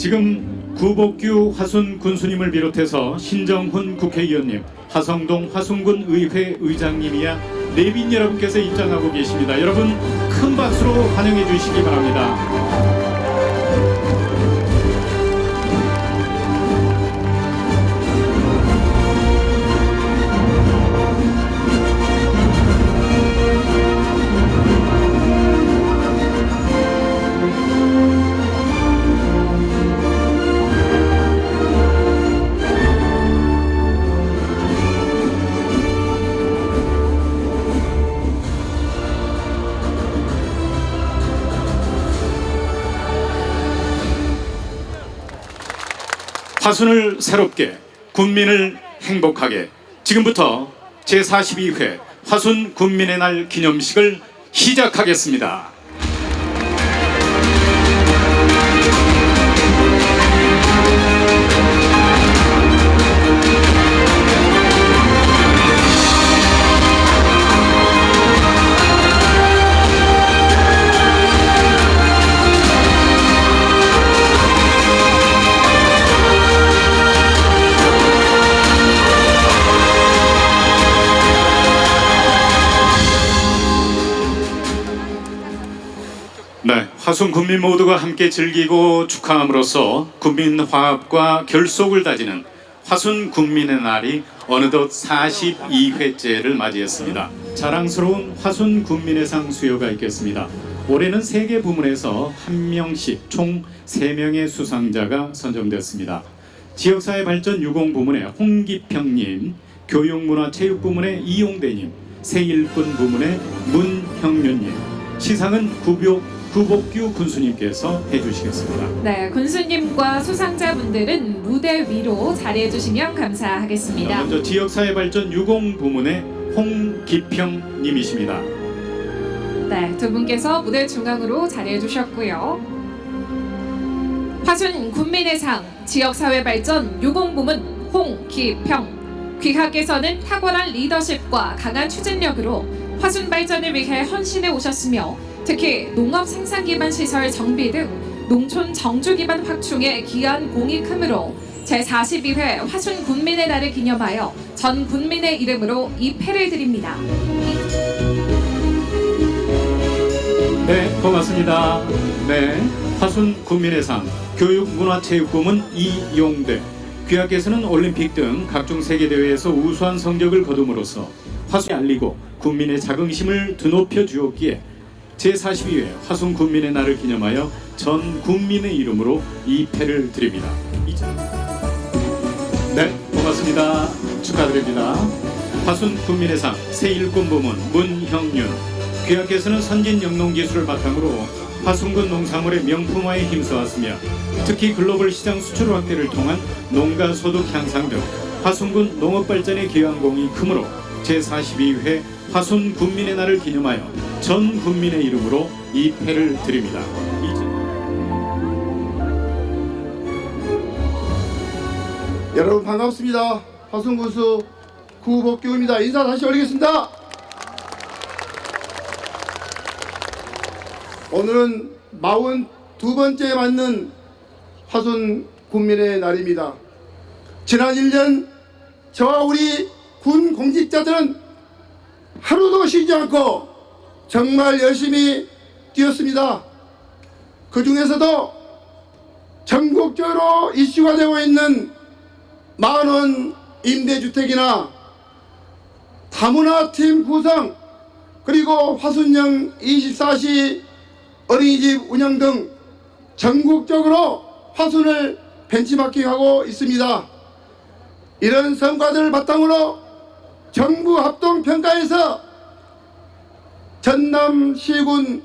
지금 구복규 화순 군수님을 비롯해서 신정훈 국회의원님, 하성동 화순군 의회 의장님이야 내빈 여러분께서 입장하고 계십니다. 여러분 큰 박수로 환영해 주시기 바랍니다. 화순을 새롭게 군민을 행복하게 지금부터 제42회 화순 군민의 날 기념식을 시작하겠습니다. 화순 국민 모두가 함께 즐기고 축하함으로써 국민 화합과 결속을 다지는 화순 국민의 날이 어느덧 42회째를 맞이했습니다. 자랑스러운 화순 국민의 상 수여가 있겠습니다. 올해는 세 개 부문에서 한 명씩 총 세명의 수상자가 선정됐습니다. 지역사회 발전 유공 부문의 홍기평님, 교육문화체육 부문의 이용대님, 세일꾼 부문의 문형윤님, 시상은 구교 구복규 군수님께서 해주시겠습니다. 네, 군수님과 수상자분들은 무대 위로 자리해 주시면 감사하겠습니다. 먼저 지역사회 발전 유공 부문의 홍기평님이십니다. 네, 두 분께서 무대 중앙으로 자리해 주셨고요. 화순 군민의 상 지역사회 발전 유공 부문 홍기평 귀하께서는 탁월한 리더십과 강한 추진력으로 화순 발전을 위해 헌신해 오셨으며 특히 농업 생산 기반 시설 정비 등 농촌 정주 기반 확충에 기한 공이 크므로 제42회 화순 군민의 날을 기념하여 전 군민의 이름으로 이 패를 드립니다. 네, 고맙습니다. 네, 화순 국민의 상 교육문화체육부문 이용대 귀하께서는 올림픽 등 각종 세계 대회에서 우수한 성적을 거둠으로써 화순이 알리고 국민의 자긍심을 드높여 주었기에 제42회 화순 국민의 날을 기념하여 전 국민의 이름으로 이 패를 드립니다. 네, 고맙습니다. 축하드립니다. 화순 국민의 상 세일꾼 부문 문형윤 귀하께서는 선진 영농 기술을 바탕으로 화순군 농산물의 명품화에 힘써왔으며 특히 글로벌 시장 수출 확대를 통한 농가 소득 향상 등 화순군 농업 발전에 기여한 공이 크므로 제42회 화순 국민의 날을 기념하여 전 국민의 이름으로 이 패를 드립니다. 여러분 반갑습니다. 화순군수 구복규입니다. 인사 다시 올리겠습니다. 오늘은 42번째 맞는 화순 군민의 날입니다. 지난 1년 저와 우리 군 공직자들은 하루도 쉬지 않고 정말 열심히 뛰었습니다. 그 중에서도 전국적으로 이슈가 되고 있는 만원 임대주택이나 다문화 팀 구성 그리고 화순영 24시 어린이집 운영 등 전국적으로 화순을 벤치마킹하고 있습니다. 이런 성과들을 바탕으로 정부 합동평가에서 전남시군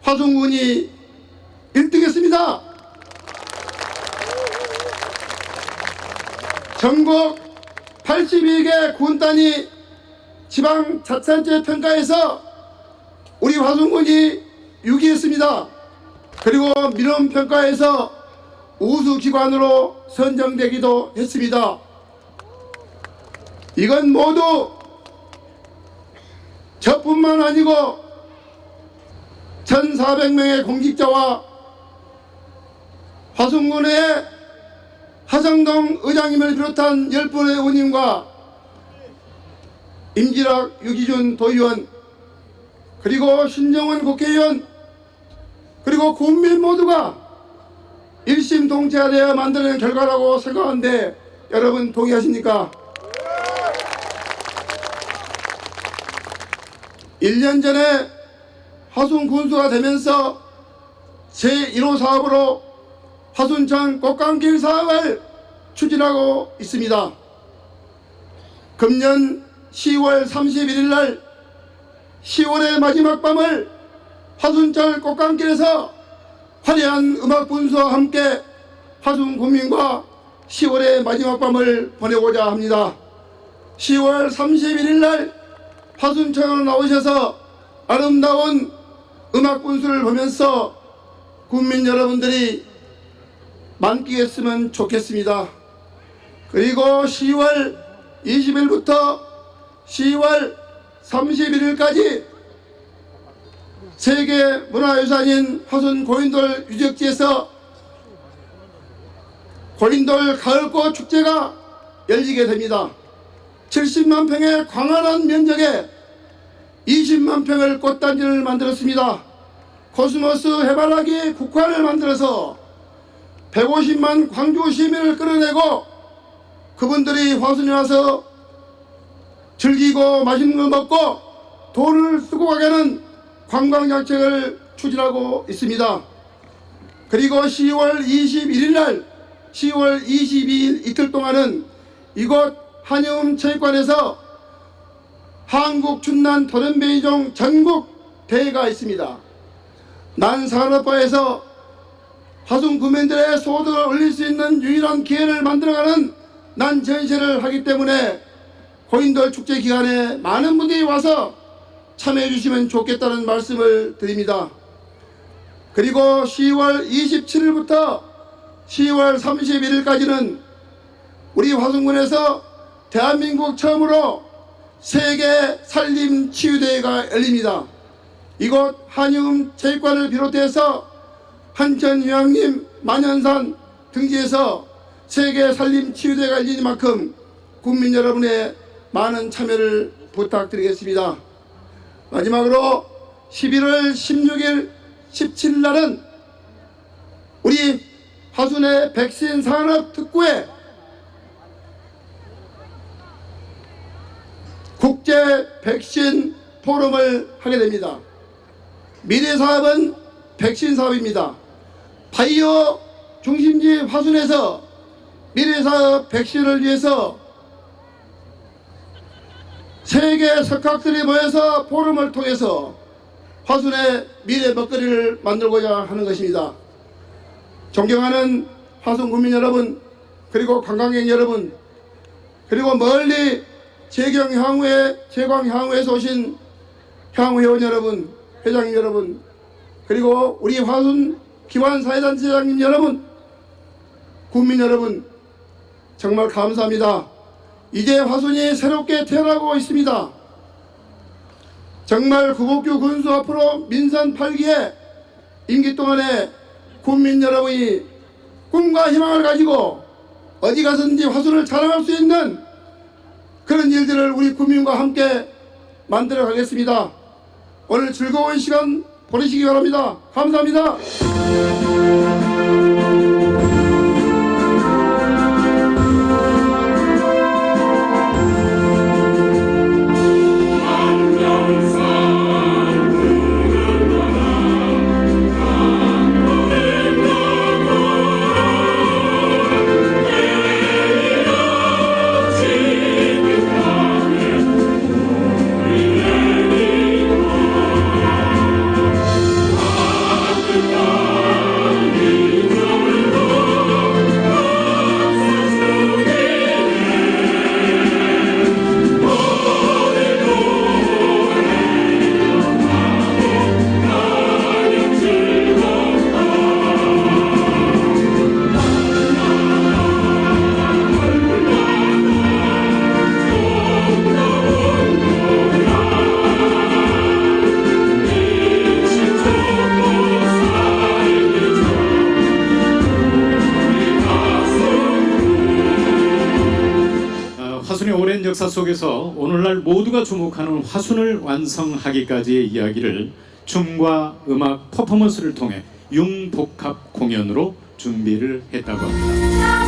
화순군이 1등했습니다. 전국 82개 군 단위 지방 자치단체 평가에서 우리 화순군이 6위했습니다. 그리고 민원 평가에서 우수 기관으로 선정되기도 했습니다. 이건 모두 저뿐만 아니고 1,400명의 공직자와 화순군의 하성동 의장님을 비롯한 열 분의 의원님과 임지락 유기준 도의원 그리고 신정원 국회의원 그리고 국민 모두가 일심 동체하여 만드는 결과라고 생각하는데 여러분 동의하십니까? 1년 전에 화순 군수가 되면서 제1호 사업으로 화순천 꽃감길 사업을 추진하고 있습니다. 금년 10월 31일 날 10월의 마지막 밤을 화순철 꽃감길에서 화려한 음악 분수와 함께 화순 국민과 10월의 마지막 밤을 보내고자 합니다. 10월 31일 날 화순천으로 나오셔서 아름다운 음악 분수를 보면서 국민 여러분들이 만끽했으면 좋겠습니다. 그리고 10월 20일부터 10월 31일까지 세계 문화유산인 화순 고인돌 유적지에서 고인돌 가을꽃 축제가 열리게 됩니다. 70만 평의 광활한 면적에 20만 평을 꽃단지를 만들었습니다. 코스모스 해바라기 국화를 만들어서 150만 광주 시민을 끌어내고 그분들이 화순에 와서 즐기고 맛있는 걸 먹고 돈을 쓰고 가게 하는 관광정책을 추진하고 있습니다. 그리고 10월 21일 날 10월 22일 이틀 동안은 이곳 한여움 체육관에서 한국 춘난 토렌베이종 전국 대회가 있습니다. 난산업화에서 화순 구민들의 소득을 올릴 수 있는 유일한 기회를 만들어가는 난 전시를 하기 때문에 고인돌 축제 기간에 많은 분들이 와서 참여해 주시면 좋겠다는 말씀을 드립니다. 그리고 10월 27일부터 10월 31일까지는 우리 화순군에서 대한민국 처음으로 세계 산림 치유대회가 열립니다. 이곳 한유음 체육관을 비롯해서 한천 휴양림 만연산 등지에서 세계 산림 치유대회가 열리는 만큼 국민 여러분의 많은 참여를 부탁드리겠습니다. 마지막으로 11월 16일, 17일 날은 우리 화순의 백신 산업 특구에 국제 백신 포럼을 하게 됩니다. 미래 사업은 백신 사업입니다. 바이오 중심지 화순에서 미래 사업 백신을 위해서 세계 석학들이 모여서 포럼을 통해서 화순의 미래 먹거리를 만들고자 하는 것입니다. 존경하는 화순 국민 여러분, 그리고 관광객 여러분, 그리고 멀리 재경 향후에 재광 향후에서 오신 향후 회원 여러분, 회장님 여러분, 그리고 우리 화순 기관 사회단체장님 여러분, 국민 여러분, 정말 감사합니다. 이제 화순이 새롭게 태어나고 있습니다. 정말 구복규 군수 앞으로 민선 8기의 임기 동안에 국민 여러분이 꿈과 희망을 가지고 어디 가서든지 화순을 자랑할 수 있는 그런 일들을 우리 국민과 함께 만들어 가겠습니다. 오늘 즐거운 시간 보내시기 바랍니다. 감사합니다. 역사 속에서 오늘날 모두가 주목하는 화순을 완성하기까지의 이야기를 춤과 음악 퍼포먼스를 통해 융복합 공연으로 준비를 했다고 합니다.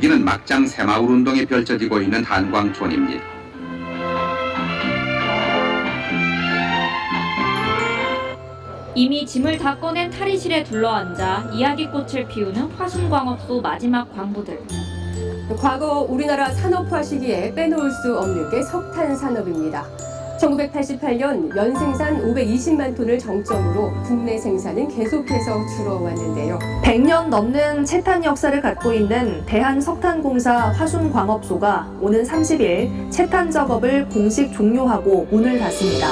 여기는 막장 새마을 운동이 펼쳐지고 있는 한광촌입니다. 이미 짐을 다 꺼낸 탈의실에 둘러앉아 이야기꽃을 피우는 화순광업소 마지막 광부들. 과거 우리나라 산업화 시기에 빼놓을 수 없는 게 석탄 산업입니다. 1988년 연생산 520만 톤을 정점으로 국내 생산은 계속해서 줄어왔는데요. 100년 넘는 채탄 역사를 갖고 있는 대한석탄공사 화순광업소가 오는 30일 채탄 작업을 공식 종료하고 문을 닫습니다.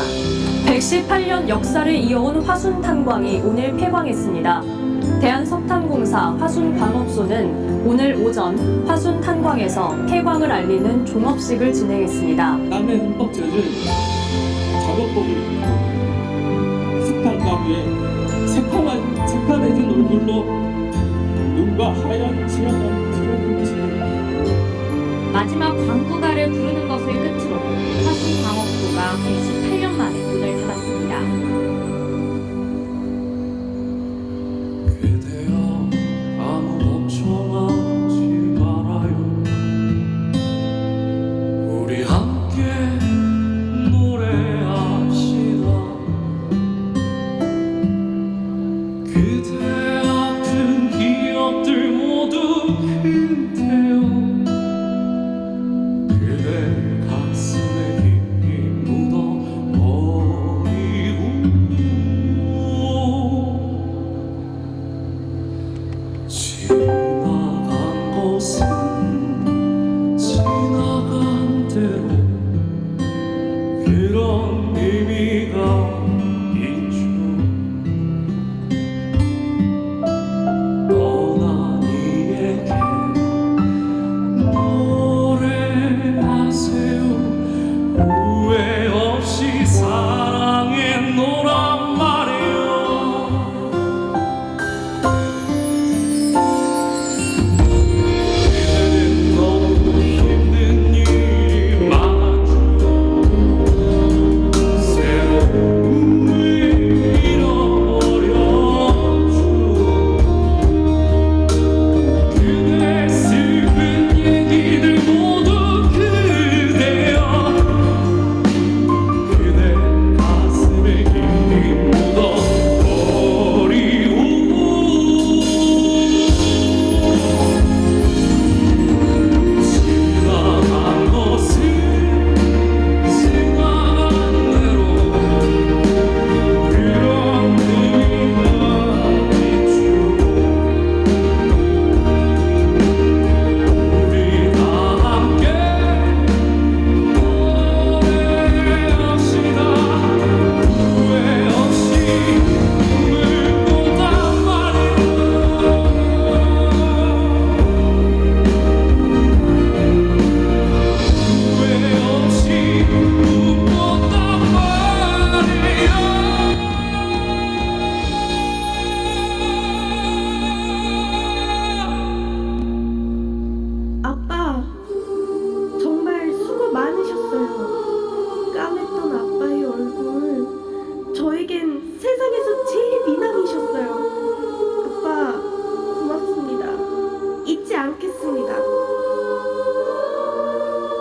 118년 역사를 이어온 화순탄광이 오늘 폐광했습니다. 대한석탄공사 화순광업소는 오늘 오전 화순탄광에서 폐광을 알리는 종업식을 진행했습니다. 남의 흠뻑 젖은 작업복을 석탄 가루에 새파란, 새파래진 얼굴로 눈과 하얀 지하만 드러붙이 마지막 광부가를 부르는 것을 끝으로 화순 광업소가 118년 만에 문을 닫았습니다.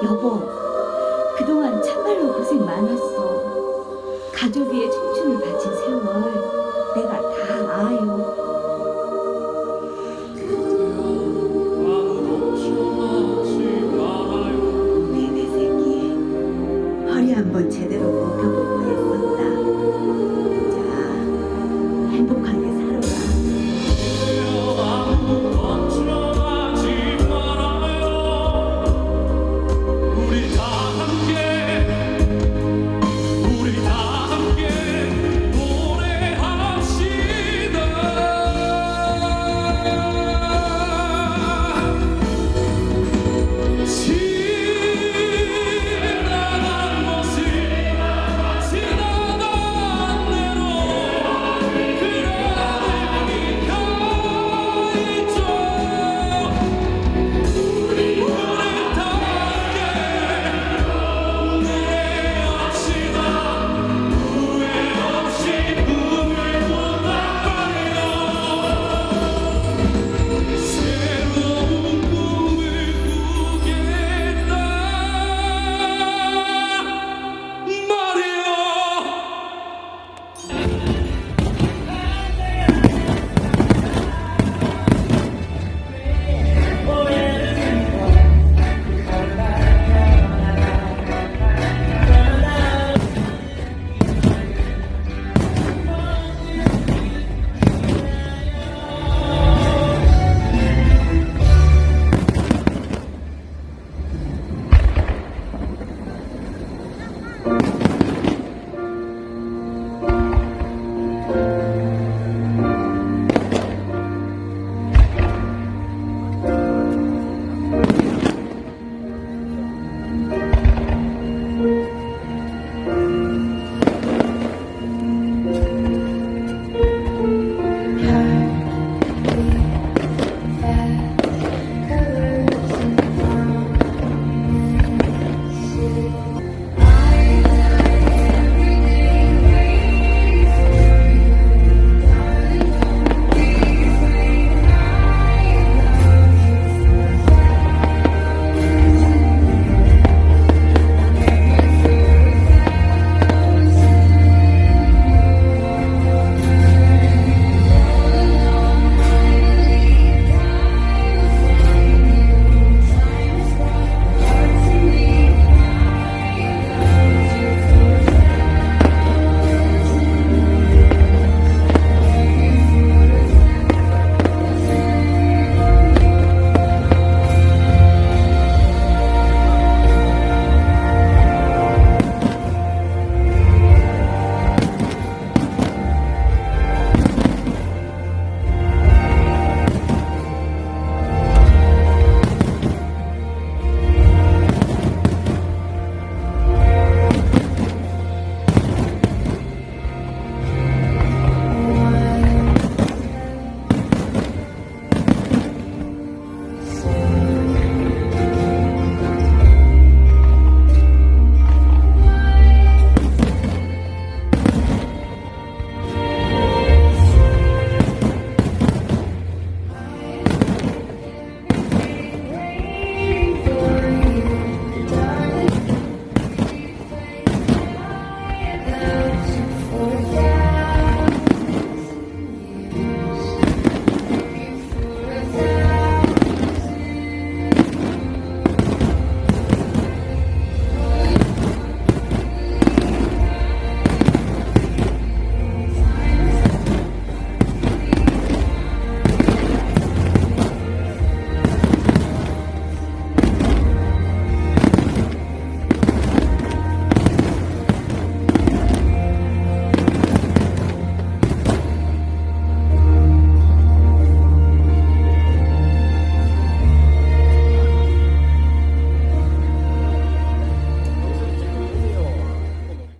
여보, 그동안 참말로 고생 많았어. 가족 위해 청춘을 바친 세월,